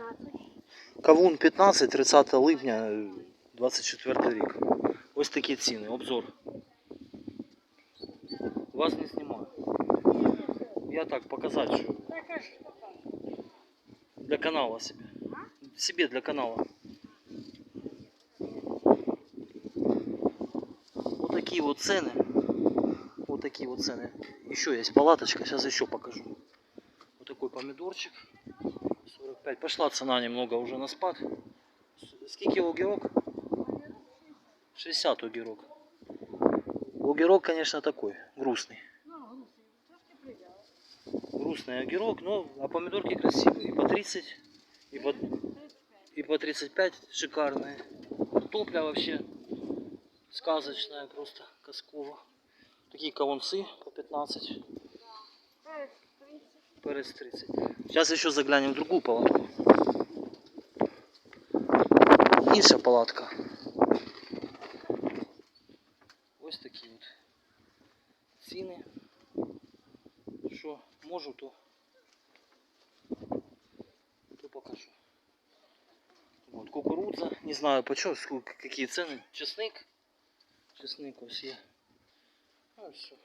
15. Кавун 15, 30 липня, е, 24 рік. Ось такі ціни, обзор. Вас не знімаю. Я так показати, що Так, а что там? для канала себе. Себе для канала. Вот такие вот цены. Вот такие вот цены. Еще есть палаточка, сейчас еще покажу. Вот такой помидорчик. 45. Пошла цена немного уже на спад. С- Скільки огірок? 60 огірок. Огірок, конечно, такой, грустный. Ну, гуси. Трошки приділ. Грустный огірок, но а помидорки красивые. И по 30, и по, 35. и по 35 шикарные. Картопля вообще сказочная, просто каскова. Такие кавунцы по 15, Перець 30. перец 30. Сейчас еще заглянем в другую палатку. Інша палатка. Ось такі от ціни. Що можу, то, то покажу. Вот кукурудза, не знаю почем, сколько, какие цены. Чесник. Чесник ось є. Ну, все.